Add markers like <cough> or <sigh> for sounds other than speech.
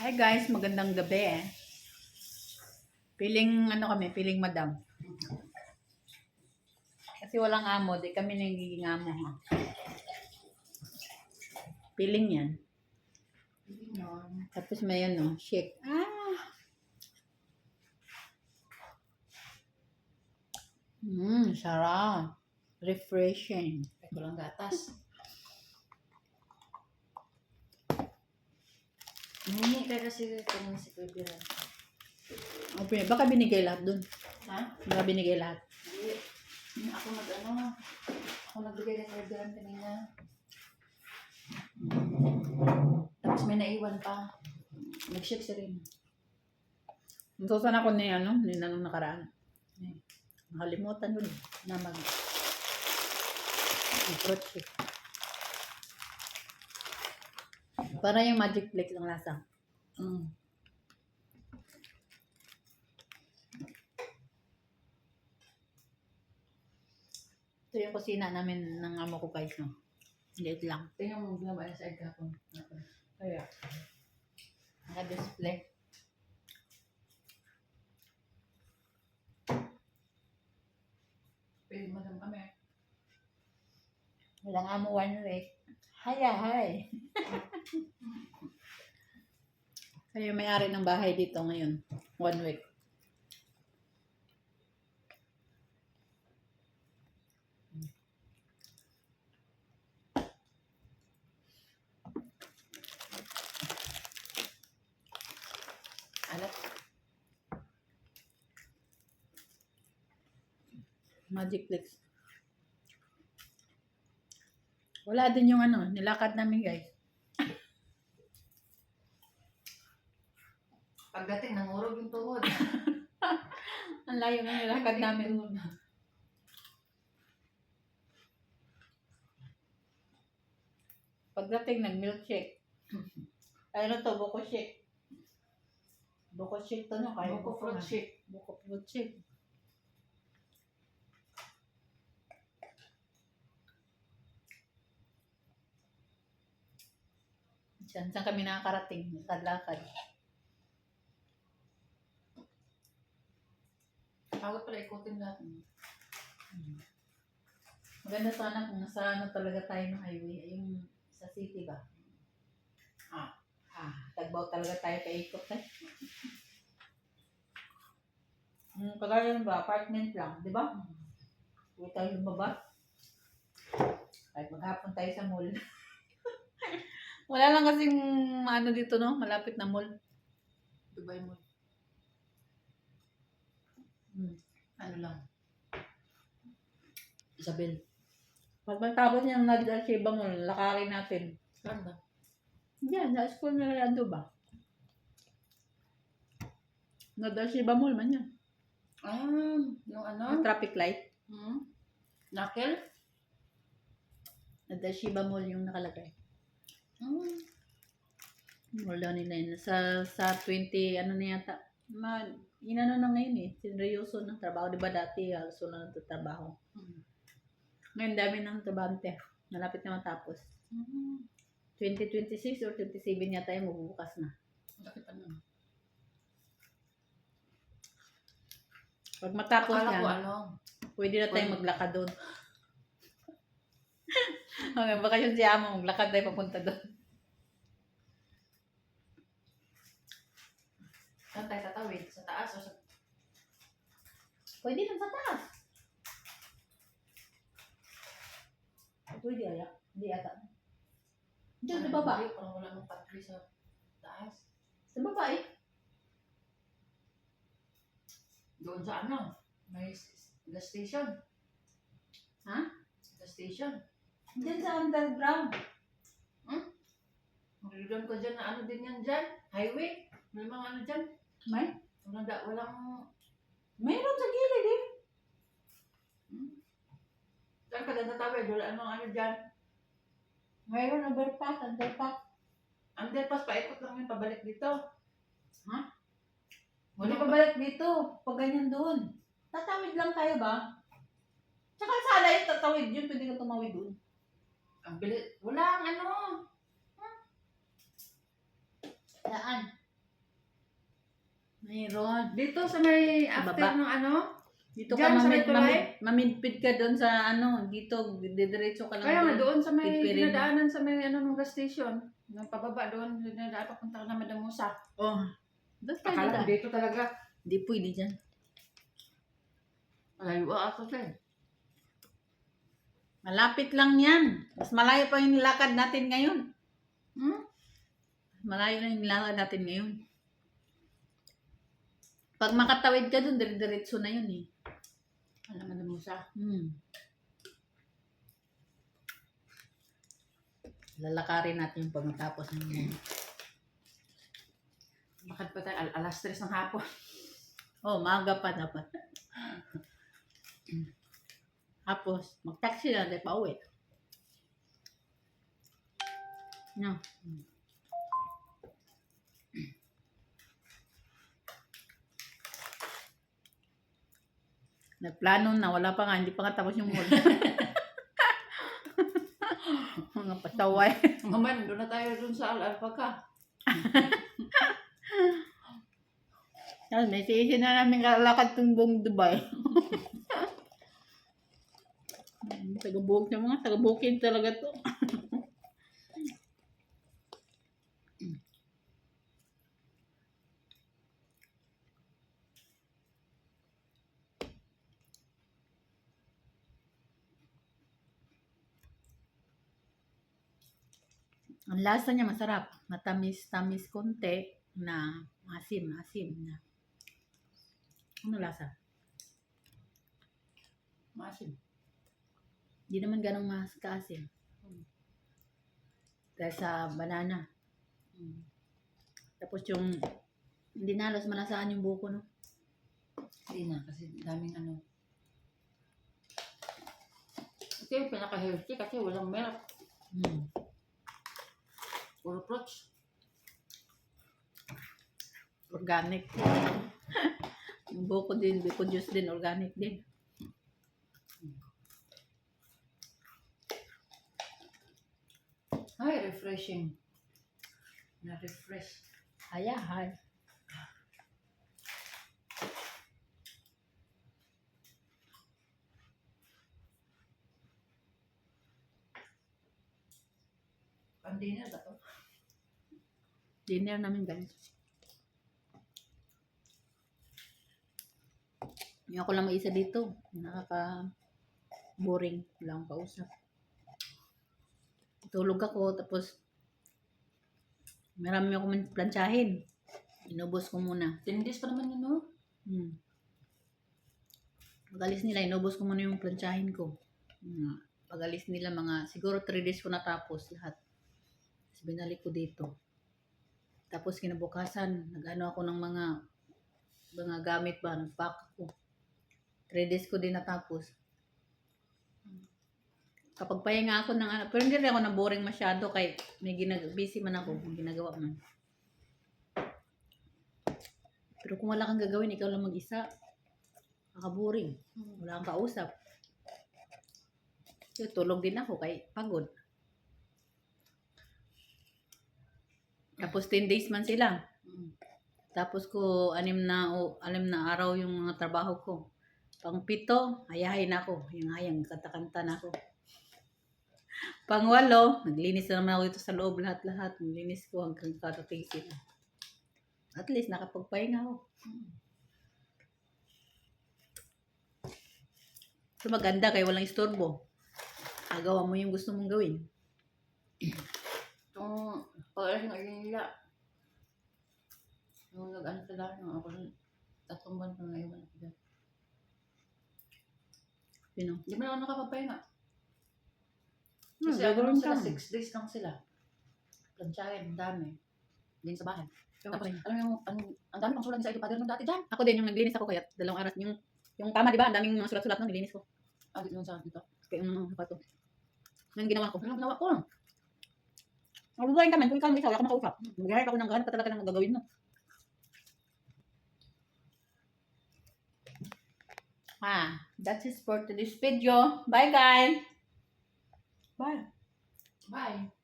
Hi guys, magandang gabi eh. Piling ano kami, piling madam. Kasi walang amo, di kami nagiging amo ha. Piling yan. Tapos may ano, shake. Ah! Mmm, sarap. Refreshing. Walang gatas. Hindi ka kasi kung si Kuya Biran. Okay, baka binigay lahat dun. Ha? Baka binigay lahat. Hindi. Ako nag ano. Ako nagbigay kay Kuya kanina. Tapos may naiwan pa. Nag-shake si Rin. Natusan ako ni ano, ni nanong nakaraan. Eh, Nakalimutan ko na mag fruit shake. Para yung magic flakes ang lasa. Mm. Ito yung kusina namin ng amo ko guys, no? Liit lang. Tingnan mo binabayan sa egg kapon. Kaya, naka-display. Pwede madam kami. Walang amo one week. Hiya, hi. Kaya may-ari ng bahay dito ngayon. One week. Alat. Magic Flix. Wala din yung ano, nilakad namin guys. Pagdating, nangurog yung tuhod. <laughs> Ang layo ng nilakad namin. Pagdating, nag-milkshake. <laughs> Ano to, buko shake. Buko shake to no, kaya Buko fruit shake. Buko fruit shake. Saan, saan kami nakakarating? Lakad-lakad. Pagod pala ikutin lahat. Maganda sana kung nasa ano talaga tayo ng highway, yung sa city ba? Ah, ah, tagbaw talaga tayo paikot eh. Hmm, kagaya ba, apartment lang, di ba? Huwag tayo lumabas. Kahit maghapon tayo sa mall. <laughs> Wala lang kasing ano dito, no? Malapit na mall. Dubai mo. Hmm. Ano lang. Isabel. Pag matapos niyang nag-archiba mall, lakarin natin. Saan ba? Yan, sa school na Lando ba? Nag-archiba mall man yan. Ah, yung ano? Ang traffic light. Hmm? Knuckle? Nag-archiba mall yung nakalagay. Mall daw nila yun. Sa, sa 20, ano na yata. Ma, inano na ngayon eh. Sinreyoso ng trabaho. Di ba dati, halos wala nang trabaho. Hmm. Ngayon, dami ng trabante. Malapit na matapos. Hmm. 2026 or 27 yata yung magbubukas na. Bakit ano? Pag matapos Akala yan, ko ano? pwede na tayong maglakad doon. <laughs> Hanggang baka yun si Amo, maglakad tayo papunta doon. Saan tayo tatawid? Sa taas o sa... Pwede lang sa taas. Pwede aya. Hindi ata. Diyan sa baba. Parang wala mong pantry sa taas. Sa baba eh. Doon sa ano? May gas station. Ha? Gas station. Diyan sa underground. Magdudon ko dyan na ano din yan dyan. Highway. May mga ano dyan. May? Walang, walang... Mayroon sa gilid eh. Hmm? Saan ka natatawid? Wala anong ano dyan. Mayroon overpass, underpass. Underpass, paikot lang yung pabalik dito. Ha? Wala Hindi pa balik dito. Pag ganyan doon. Tatawid lang tayo ba? Tsaka sana yung tatawid yun. Pwede ka tumawid doon. Ang bilis. Walang ano. Mayroon. Dito sa may Sa after baba. ng ano? Dito Diyan, ka sa may mamid, tulay? mamid, mamidpid ka doon sa ano, dito, didiretso ka lang Kaya nga doon sa may Pipirin. dinadaanan sa may ano ng gas station. Nung pababa doon, dinadaan papunta ka na Madamusa. Oh. Doon tayo Akala ko dito talaga. Hindi pwede dyan. Malayo ako sa Malapit lang yan. Mas malayo pa yung nilakad natin ngayon. Hmm? Malayo na yung nilakad natin ngayon. Pag makatawid ka doon, dire-diretso na yun eh. Ano Madamusa? Hmm. Lalakarin natin yung pagkatapos ng yan. Bakit pa tayo al- alas 3 ng hapon? Oh, maaga pa dapat. <laughs> Tapos, mag-taxi na, dahil pa uwi. No. Nagplano na, wala pa nga, hindi pa nga tapos yung mall. <laughs> Mga pataway. Mamaya, nandun na tayo dun sa Al-Alpaca. Tapos <laughs> may siisi na namin kalakad itong buong Dubai. <laughs> Taga-bukid na mga, taga-bukid talaga to. Ang lasa niya masarap. Matamis-tamis konti na asim, asim na. Ano lasa? Maasim. Hindi naman ganong mas kaasim. Dahil sa banana. Tapos yung hindi na halos malasaan yung buko, no? Hindi na, kasi daming ano. Ito yung pinaka-healthy kasi walang milk. Mm. Puro fruits. Organic. yung <laughs> buko din, buko juice din, organic din. Ay, refreshing. Na-refresh. Hayahan. Pandina ba to? Dinner namin guys. Yung ako lang mag-isa dito. Nakaka boring. Wala akong kausap. Tulog ako tapos marami ako man plantsahin. Inubos ko muna. Tindis pa naman yun, no? Hmm. Pag-alis nila, inubos ko muna yung plantsahin ko. Hmm. Pag-alis nila, mga, siguro 3 days ko natapos lahat. Tapos binalik ko dito. Tapos kinabukasan, nag-ano ako ng mga mga gamit ba, nag-pack ako. 3 days ko din natapos. Kapag pahinga ako ng ano, pero hindi rin ako na boring masyado kay may ginag busy man ako, may ginagawa man. Pero kung wala kang gagawin, ikaw lang mag-isa. Nakaka-boring. Wala kang kausap. So, tulog din ako kay pagod. Tapos 10 days man sila. Mm. Tapos ko anim na o anim na araw yung mga trabaho ko. Pang pito, ayahin ako. Yung hayang kanta-kanta na ako. Pang walo, naglinis na naman ako dito sa loob lahat-lahat. Naglinis ko hanggang karating sila. At least nakapagpahinga ako. So maganda kay walang istorbo. Agawa mo yung gusto mong gawin. Pag-alas ng alin nila. Nung nag-ano sila, nung ako rin, tatlong buwan ko na naiwan ako dyan. Sino? Hindi mo na ako nakapagpahinga. Hmm, Kasi ano gagawin lang sila, six days lang sila. Planchahin, ang dami. Din sa bahay. Tapos, Okay. alam mo yung, ang, ang dami pang sulat sa iPad nung dati dyan. Ako din yung naglinis ako kaya dalawang araw yung yung tama di ba? Ang daming mga sulat-sulat nung nilinis ko. Ah, dito sa dito. Kaya yung mga sapato. Yung ginawa ko. Ano ginawa ko? Magbubuhayin ka man, kung ikaw ang isa, wala ka makausap. Maghahanap ako ng gahanap ka talaga ng magagawin mo. Ah, that's it for today's video. Bye guys! Bye! Bye.